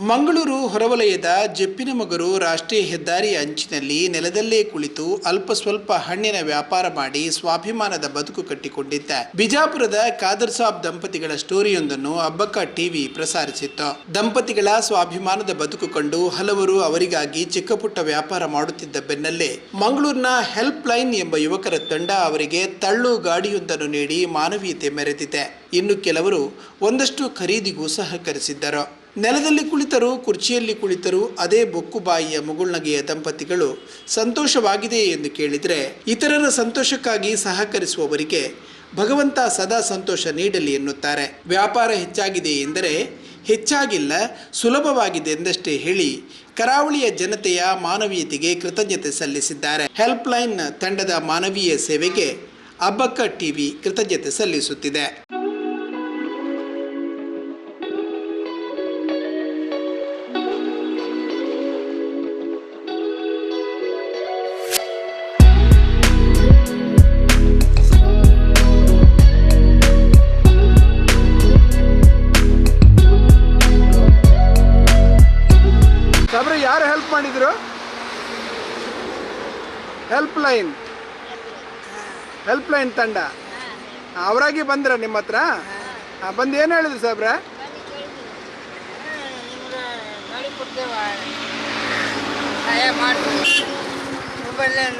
ಮಂಗಳೂರು ಹೊರವಲಯದ ಜಪ್ಪಿನಮಗರು ರಾಷ್ಟ್ರೀಯ ಹೆದ್ದಾರಿ ಅಂಚಿನಲ್ಲಿ ನೆಲದಲ್ಲೇ ಕುಳಿತು ಅಲ್ಪ ಸ್ವಲ್ಪ ಹಣ್ಣಿನ ವ್ಯಾಪಾರ ಮಾಡಿ ಸ್ವಾಭಿಮಾನದ ಬದುಕು ಕಟ್ಟಿಕೊಂಡಿದ್ದ. ಬಿಜಾಪುರದ ಖಾದರ್ ಸಾಬ್ ದಂಪತಿಗಳ ಸ್ಟೋರಿಯೊಂದನ್ನು ಅಬ್ಬಕ್ಕ ಟಿವಿ ಪ್ರಸಾರಿಸಿತ್ತು. ದಂಪತಿಗಳ ಸ್ವಾಭಿಮಾನದ ಬದುಕು ಕಂಡು ಹಲವರು ಅವರಿಗಾಗಿ ಚಿಕ್ಕಪುಟ್ಟ ವ್ಯಾಪಾರ ಮಾಡುತ್ತಿದ್ದ ಬೆನ್ನಲ್ಲೇ ಮಂಗಳೂರಿನ ಹೆಲ್ಪ್ ಲೈನ್ ಎಂಬ ಯುವಕರ ತಂಡ ಅವರಿಗೆ ತಳ್ಳು ಗಾಡಿಯೊಂದನ್ನು ನೀಡಿ ಮಾನವೀಯತೆ ಮೆರೆದಿದೆ. ಇನ್ನು ಕೆಲವರು ಒಂದಷ್ಟು ಖರೀದಿಗೂ ಸಹಕರಿಸಿದ್ದರು. ನೆಲದಲ್ಲಿ ಕುಳಿತರು, ಕುರ್ಚಿಯಲ್ಲಿ ಕುಳಿತರು, ಅದೇ ಬೊಕ್ಕು ಬಾಯಿಯ ಮುಗುಳ್ನಗೆಯ ದಂಪತಿಗಳು ಸಂತೋಷವಾಗಿದೆ ಎಂದು ಕೇಳಿದರೆ ಇತರರ ಸಂತೋಷಕ್ಕಾಗಿ ಸಹಕರಿಸುವವರಿಗೆ ಭಗವಂತ ಸದಾ ಸಂತೋಷ ನೀಡಲಿ ಎನ್ನುತ್ತಾರೆ. ವ್ಯಾಪಾರ ಹೆಚ್ಚಾಗಿದೆ ಎಂದರೆ ಹೆಚ್ಚಾಗಿಲ್ಲ, ಸುಲಭವಾಗಿದೆ ಎಂದಷ್ಟೇ ಹೇಳಿ ಕರಾವಳಿಯ ಜನತೆಯ ಮಾನವೀಯತೆಗೆ ಕೃತಜ್ಞತೆ ಸಲ್ಲಿಸಿದ್ದಾರೆ. ಹೆಲ್ಪ್ಲೈನ್ ತಂಡದ ಮಾನವೀಯ ಸೇವೆಗೆ ಅಬ್ಬಕ್ಕ ಟಿವಿ ಕೃತಜ್ಞತೆ ಸಲ್ಲಿಸುತ್ತಿದೆ. ಮಾಡಿದ್ರು ಹೆಲ್ಪ್ ಲೈನ್ ಹೆಲ್ಪ್ ಲೈನ್ ತಂಡ. ಅವರಾಗಿ ಬಂದ್ರ ನಿಮ್ಮ ಹತ್ರ? ಬಂದು ಏನು ಹೇಳಿದ್ರು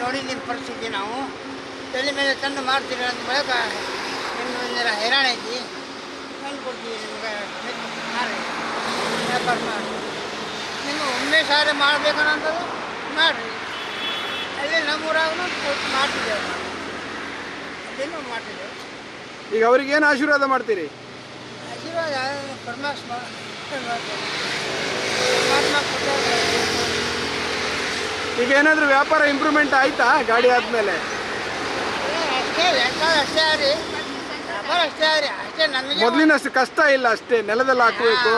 ನೋಡಿ ನಿಮ್ಮ ಪರಿಸ್ಥಿತಿ ನಾವು ತಲೆ ಮೇಲೆ ತಂದು ಮಾಡ್ತೀವಿ ಅಂತ ಬಳಿಕ ನಿಮ್ಗೆ ಹೈರಾಣ ಐತಿ ತಂದು ಕೊಡ್ತೀವಿ? ನಿಮ್ಗೆ ವ್ಯಾಪಾರ ಮಾಡಿ ಒಮ್ಮೆ ಸಾರಿ ಮಾಡ್ಬೇಕನ್ನೋದು ಮಾಡಿರಿ. ಅಲ್ಲಿ ನಮ್ಮೂರಾಗೂ ಮಾಡ್ತಿದ್ದೇವೆ ನಾವು. ಅದೇನು ಮಾಡ್ತಿದ್ದೇವೆ. ಈಗ ಅವ್ರಿಗೆ ಏನು ಆಶೀರ್ವಾದ ಮಾಡ್ತೀರಿ? ಆಶೀರ್ವಾದ ಪರಮಾತ್ಮ ಪರಮಾತ್ಮ ಈಗ ಏನಾದರೂ ವ್ಯಾಪಾರ ಇಂಪ್ರೂವ್ಮೆಂಟ್ ಆಯ್ತಾ ಗಾಡಿ ಆದಮೇಲೆ? ಅಷ್ಟೇ ಅಷ್ಟೇ ರೀ. ವ್ಯಾಪಾರ ಅಷ್ಟೇ ರೀ. ಅಷ್ಟೇ ನಮಗೆ ಮೊದಲಿನಷ್ಟು ಕಷ್ಟ ಇಲ್ಲ ಅಷ್ಟೇ ನೆಲದಲ್ಲಿ ಹಾಕಬೇಕು.